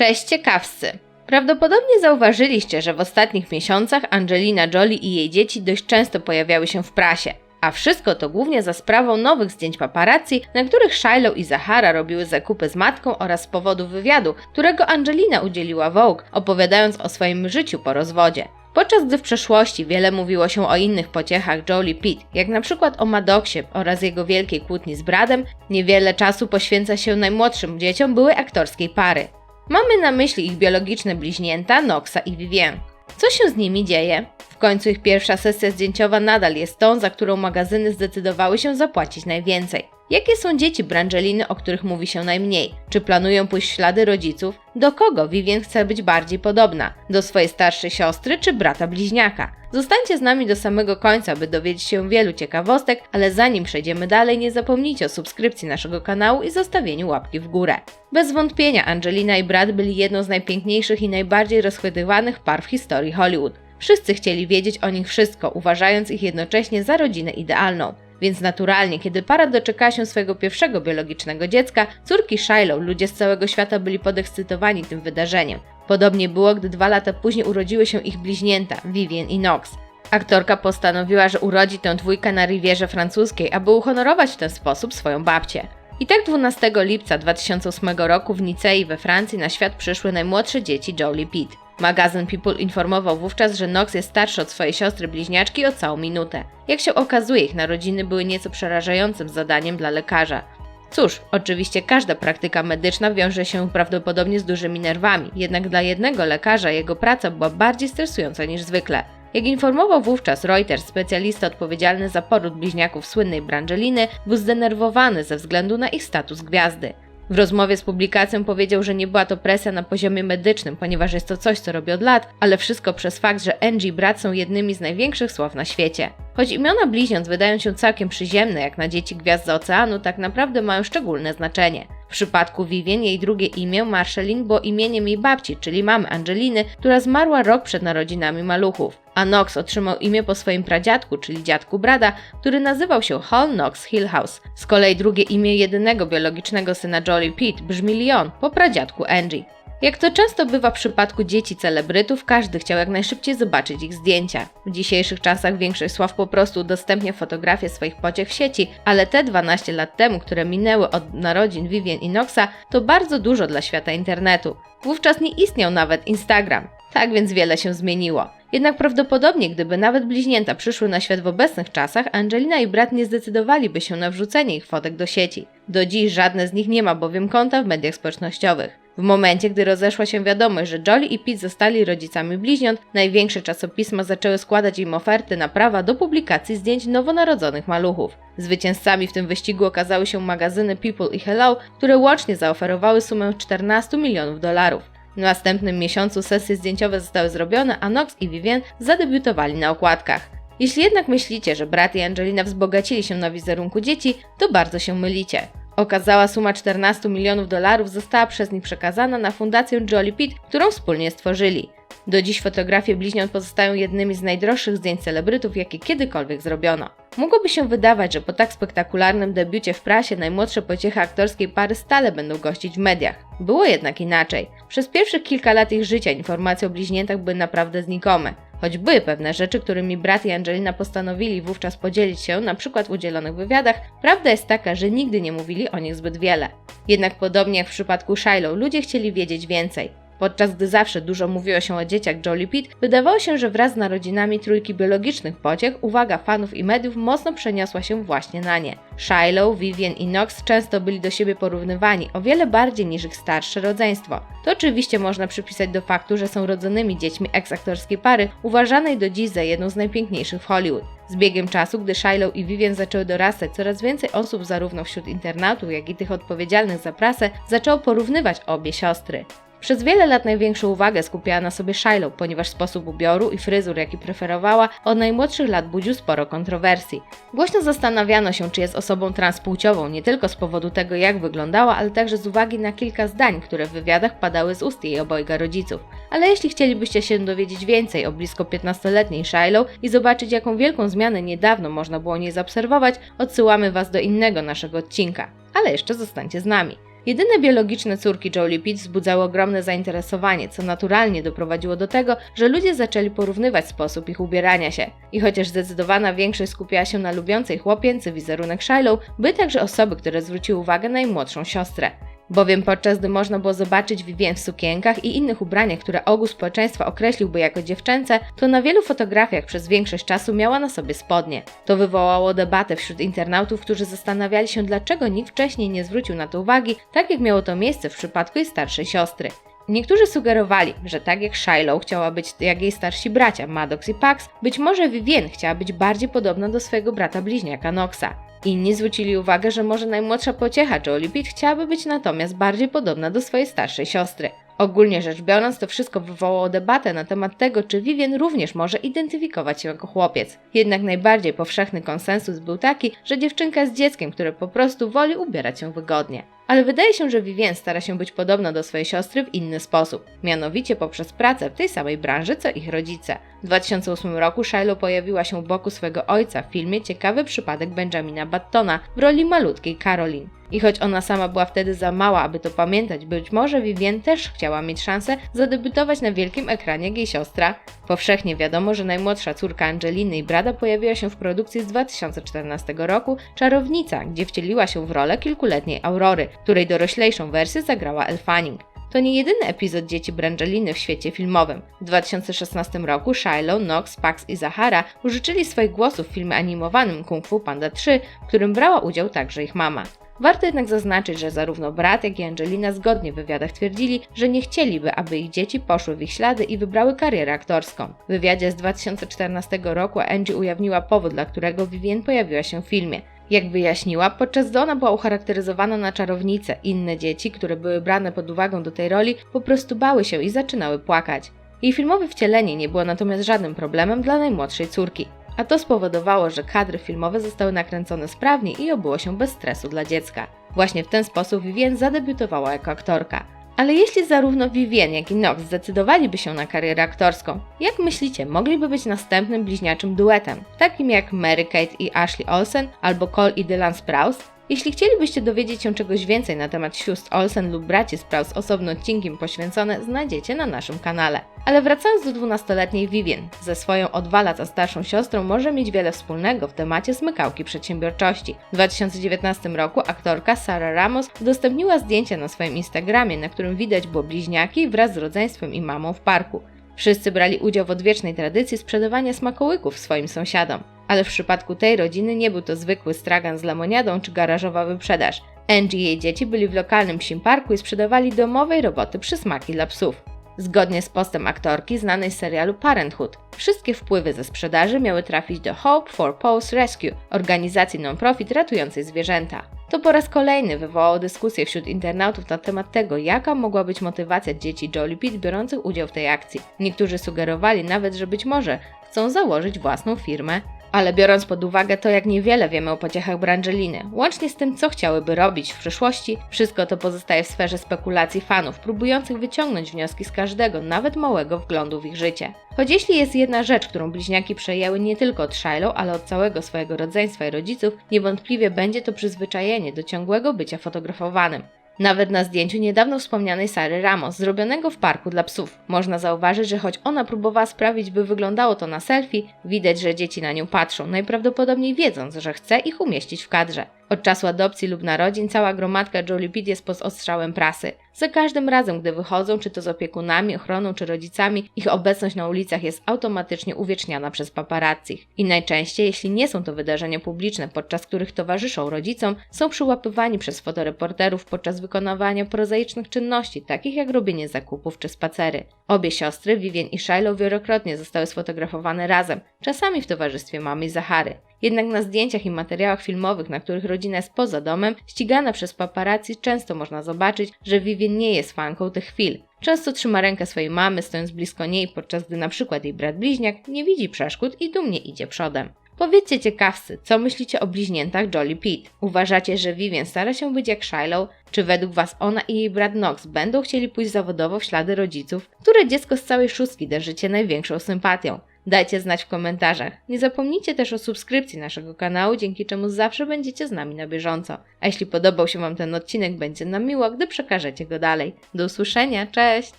Cześć ciekawscy! Prawdopodobnie zauważyliście, że w ostatnich miesiącach Angelina Jolie i jej dzieci dość często pojawiały się w prasie. A wszystko to głównie za sprawą nowych zdjęć paparazzi, na których Shiloh i Zahara robiły zakupy z matką oraz z powodu wywiadu, którego Angelina udzieliła Vogue, opowiadając o swoim życiu po rozwodzie. Podczas gdy w przeszłości wiele mówiło się o innych pociechach Jolie Pitt, jak na przykład o Maddoxie oraz jego wielkiej kłótni z Bradem, niewiele czasu poświęca się najmłodszym dzieciom byłej aktorskiej pary. Mamy na myśli ich biologiczne bliźnięta Noxa i Vivienne. Co się z nimi dzieje? W końcu ich pierwsza sesja zdjęciowa nadal jest tą, za którą magazyny zdecydowały się zapłacić najwięcej. Jakie są dzieci Brangeliny, o których mówi się najmniej? Czy planują pójść ślady rodziców? Do kogo Vivien chce być bardziej podobna? Do swojej starszej siostry czy brata bliźniaka? Zostańcie z nami do samego końca, by dowiedzieć się wielu ciekawostek, ale zanim przejdziemy dalej, nie zapomnijcie o subskrypcji naszego kanału i zostawieniu łapki w górę. Bez wątpienia Angelina i Brad byli jedną z najpiękniejszych i najbardziej rozchwytywanych par w historii Hollywood. Wszyscy chcieli wiedzieć o nich wszystko, uważając ich jednocześnie za rodzinę idealną. Więc naturalnie, kiedy para doczekała się swojego pierwszego biologicznego dziecka, córki Shiloh, ludzie z całego świata byli podekscytowani tym wydarzeniem. Podobnie było, gdy dwa lata później urodziły się ich bliźnięta, Vivien i Knox. Aktorka postanowiła, że urodzi tę dwójkę na Rivierze Francuskiej, aby uhonorować w ten sposób swoją babcię. I tak 12 lipca 2008 roku w Nicei we Francji na świat przyszły najmłodsze dzieci Jolie Pitt. Magazyn People informował wówczas, że Knox jest starszy od swojej siostry bliźniaczki o całą minutę. Jak się okazuje, ich narodziny były nieco przerażającym zadaniem dla lekarza. Cóż, oczywiście każda praktyka medyczna wiąże się prawdopodobnie z dużymi nerwami, jednak dla jednego lekarza jego praca była bardziej stresująca niż zwykle. Jak informował wówczas Reuters, specjalista odpowiedzialny za poród bliźniaków słynnej Brangeliny był zdenerwowany ze względu na ich status gwiazdy. W rozmowie z publikacją powiedział, że nie była to presja na poziomie medycznym, ponieważ jest to coś, co robi od lat, ale wszystko przez fakt, że Angie i brat są jednymi z największych sław na świecie. Choć imiona bliźniąt wydają się całkiem przyziemne, jak na dzieci gwiazd z oceanu, tak naprawdę mają szczególne znaczenie. W przypadku Vivien jej drugie imię Marceline było imieniem jej babci, czyli mamy Angeliny, która zmarła rok przed narodzinami maluchów. A Knox otrzymał imię po swoim pradziadku, czyli dziadku Brada, który nazywał się Hall Knox Hillhouse. Z kolei drugie imię jedynego biologicznego syna Jolie Pitt brzmi Leon, po pradziadku Angie. Jak to często bywa w przypadku dzieci celebrytów, każdy chciał jak najszybciej zobaczyć ich zdjęcia. W dzisiejszych czasach większość sław po prostu udostępnia fotografie swoich pociech w sieci, ale te 12 lat temu, które minęły od narodzin Vivien i Noxa, to bardzo dużo dla świata internetu. Wówczas nie istniał nawet Instagram. Tak więc wiele się zmieniło. Jednak prawdopodobnie, gdyby nawet bliźnięta przyszły na świat w obecnych czasach, Angelina i brat nie zdecydowaliby się na wrzucenie ich fotek do sieci. Do dziś żadne z nich nie ma bowiem konta w mediach społecznościowych. W momencie, gdy rozeszła się wiadomość, że Jolie i Pete zostali rodzicami bliźniąt, największe czasopisma zaczęły składać im oferty na prawa do publikacji zdjęć nowonarodzonych maluchów. Zwycięzcami w tym wyścigu okazały się magazyny People i Hello, które łącznie zaoferowały sumę 14 milionów dolarów. W następnym miesiącu sesje zdjęciowe zostały zrobione, a Knox i Vivien zadebiutowali na okładkach. Jeśli jednak myślicie, że brat i Angelina wzbogacili się na wizerunku dzieci, to bardzo się mylicie. Okazała suma 14 milionów dolarów została przez nich przekazana na fundację Jolly Pitt, którą wspólnie stworzyli. Do dziś fotografie bliźniąt pozostają jednymi z najdroższych zdjęć celebrytów, jakie kiedykolwiek zrobiono. Mogłoby się wydawać, że po tak spektakularnym debiucie w prasie najmłodsze pociechy aktorskiej pary stale będą gościć w mediach. Było jednak inaczej. Przez pierwszych kilka lat ich życia informacje o bliźniętach były naprawdę znikome. Choć były pewne rzeczy, którymi brat i Angelina postanowili wówczas podzielić się, na przykład w udzielonych wywiadach, prawda jest taka, że nigdy nie mówili o nich zbyt wiele. Jednak podobnie jak w przypadku Shiloh, ludzie chcieli wiedzieć więcej. Podczas gdy zawsze dużo mówiło się o dzieciach Jolie Pitt, wydawało się, że wraz z narodzinami trójki biologicznych pociech uwaga fanów i mediów mocno przeniosła się właśnie na nie. Shiloh, Vivian i Knox często byli do siebie porównywani o wiele bardziej niż ich starsze rodzeństwo. To oczywiście można przypisać do faktu, że są rodzonymi dziećmi eks-aktorskiej pary, uważanej do dziś za jedną z najpiękniejszych w Hollywood. Z biegiem czasu, gdy Shiloh i Vivian zaczęły dorastać, coraz więcej osób zarówno wśród internautów, jak i tych odpowiedzialnych za prasę zaczęło porównywać obie siostry. Przez wiele lat największą uwagę skupiała na sobie Shiloh, ponieważ sposób ubioru i fryzur, jaki preferowała, od najmłodszych lat budził sporo kontrowersji. Głośno zastanawiano się, czy jest osobą transpłciową, nie tylko z powodu tego, jak wyglądała, ale także z uwagi na kilka zdań, które w wywiadach padały z ust jej obojga rodziców. Ale jeśli chcielibyście się dowiedzieć więcej o blisko 15-letniej Shiloh i zobaczyć, jaką wielką zmianę niedawno można było nie zaobserwować, odsyłamy Was do innego naszego odcinka. Ale jeszcze zostańcie z nami. Jedyne biologiczne córki Jolie Pitt wzbudzały ogromne zainteresowanie, co naturalnie doprowadziło do tego, że ludzie zaczęli porównywać sposób ich ubierania się. I chociaż zdecydowana większość skupiała się na lubiącej chłopięcy wizerunek Shiloh, były także osoby, które zwróciły uwagę na jej młodszą siostrę. Bowiem podczas gdy można było zobaczyć Vivien w sukienkach i innych ubraniach, które ogół społeczeństwa określiłby jako dziewczęce, to na wielu fotografiach przez większość czasu miała na sobie spodnie. To wywołało debatę wśród internautów, którzy zastanawiali się, dlaczego nikt wcześniej nie zwrócił na to uwagi, tak jak miało to miejsce w przypadku jej starszej siostry. Niektórzy sugerowali, że tak jak Shiloh chciała być jak jej starsi bracia Maddox i Pax, być może Vivien chciała być bardziej podobna do swojego brata bliźniaka Noxa. Inni zwrócili uwagę, że może najmłodsza pociecha Jolie Pitt chciałaby być natomiast bardziej podobna do swojej starszej siostry. Ogólnie rzecz biorąc, to wszystko wywołało debatę na temat tego, czy Vivien również może identyfikować się jako chłopiec. Jednak najbardziej powszechny konsensus był taki, że dziewczynka jest dzieckiem, które po prostu woli ubierać się wygodnie ale wydaje się, że Vivien stara się być podobna do swojej siostry w inny sposób, mianowicie poprzez pracę w tej samej branży co ich rodzice. W 2008 roku Shiloh pojawiła się u boku swojego ojca w filmie Ciekawy przypadek Benjamina Battona w roli malutkiej Caroline. I choć ona sama była wtedy za mała, aby to pamiętać, być może Vivien też chciała mieć szansę zadebiutować na wielkim ekranie jak jej siostra. Powszechnie wiadomo, że najmłodsza córka Angeliny i Brada pojawiła się w produkcji z 2014 roku Czarownica, gdzie wcieliła się w rolę kilkuletniej Aurory, której doroślejszą wersję zagrała Elle Fanning. To nie jedyny epizod dzieci Brangeliny w świecie filmowym. W 2016 roku Shiloh, Knox, Pax i Zahara użyczyli swoich głosów w filmie animowanym Kung Fu Panda 3, w którym brała udział także ich mama. Warto jednak zaznaczyć, że zarówno brat, jak i Angelina zgodnie w wywiadach twierdzili, że nie chcieliby, aby ich dzieci poszły w ich ślady i wybrały karierę aktorską. W wywiadzie z 2014 roku Angie ujawniła powód, dla którego Vivien pojawiła się w filmie. Jak wyjaśniła, podczas gdy ona była ucharakteryzowana na czarownicę, inne dzieci, które były brane pod uwagę do tej roli, po prostu bały się i zaczynały płakać. Jej filmowe wcielenie nie było natomiast żadnym problemem dla najmłodszej córki, a to spowodowało, że kadry filmowe zostały nakręcone sprawnie i obyło się bez stresu dla dziecka. Właśnie w ten sposób Vivien zadebiutowała jako aktorka. Ale jeśli zarówno Vivien, jak i Nox zdecydowaliby się na karierę aktorską, jak myślicie, mogliby być następnym bliźniaczym duetem, takim jak Mary Kate i Ashley Olsen albo Cole i Dylan Sprouse? Jeśli chcielibyście dowiedzieć się czegoś więcej na temat sióstr Olsen lub braci Sprouse osobno odcinkiem poświęcone, znajdziecie na naszym kanale. Ale wracając do 12-letniej Vivien, ze swoją o dwa lata starszą siostrą może mieć wiele wspólnego w temacie smykałki przedsiębiorczości. W 2019 roku aktorka Sarah Ramos udostępniła zdjęcia na swoim Instagramie, na którym widać było bliźniaki wraz z rodzeństwem i mamą w parku. Wszyscy brali udział w odwiecznej tradycji sprzedawania smakołyków swoim sąsiadom. Ale w przypadku tej rodziny nie był to zwykły stragan z lemoniadą czy garażowa wyprzedaż. Angie i jej dzieci byli w lokalnym psim parku i sprzedawali domowej roboty przysmaki dla psów. Zgodnie z postem aktorki znanej z serialu Parenthood, wszystkie wpływy ze sprzedaży miały trafić do Hope for Paws Rescue, organizacji non-profit ratującej zwierzęta. To po raz kolejny wywołało dyskusję wśród internautów na temat tego, jaka mogła być motywacja dzieci Jolie Pitt biorących udział w tej akcji. Niektórzy sugerowali nawet, że być może chcą założyć własną firmę ale biorąc pod uwagę to, jak niewiele wiemy o pociechach Brangeliny, łącznie z tym, co chciałyby robić w przyszłości, wszystko to pozostaje w sferze spekulacji fanów, próbujących wyciągnąć wnioski z każdego, nawet małego wglądu w ich życie. Choć jeśli jest jedna rzecz, którą bliźniaki przejęły nie tylko od Shiloh, ale od całego swojego rodzeństwa i rodziców, niewątpliwie będzie to przyzwyczajenie do ciągłego bycia fotografowanym. Nawet na zdjęciu niedawno wspomnianej Sary Ramos, zrobionego w parku dla psów, można zauważyć, że choć ona próbowała sprawić, by wyglądało to na selfie, widać, że dzieci na nią patrzą, najprawdopodobniej wiedząc, że chce ich umieścić w kadrze. Od czasu adopcji lub narodzin cała gromadka Pitt jest pod ostrzałem prasy. Za każdym razem, gdy wychodzą, czy to z opiekunami, ochroną, czy rodzicami, ich obecność na ulicach jest automatycznie uwieczniana przez paparazzi. I najczęściej, jeśli nie są to wydarzenia publiczne, podczas których towarzyszą rodzicom, są przyłapywani przez fotoreporterów podczas wykonywania prozaicznych czynności, takich jak robienie zakupów czy spacery. Obie siostry, Vivien i Shiloh, wielokrotnie zostały sfotografowane razem, czasami w towarzystwie mamy Zachary. Jednak na zdjęciach i materiałach filmowych, na których rodzina jest poza domem, ścigana przez paparazzi, często można zobaczyć, że Vivien nie jest fanką tych chwil. Często trzyma rękę swojej mamy, stojąc blisko niej, podczas gdy na przykład jej brat bliźniak nie widzi przeszkód i dumnie idzie przodem. Powiedzcie ciekawscy, co myślicie o bliźniętach Jolly Pitt? Uważacie, że Vivien stara się być jak Shiloh? Czy według Was ona i jej brat Knox będą chcieli pójść zawodowo w ślady rodziców, które dziecko z całej szóstki darzycie największą sympatią? Dajcie znać w komentarzach. Nie zapomnijcie też o subskrypcji naszego kanału, dzięki czemu zawsze będziecie z nami na bieżąco. A jeśli podobał się Wam ten odcinek, będzie nam miło, gdy przekażecie go dalej. Do usłyszenia, cześć!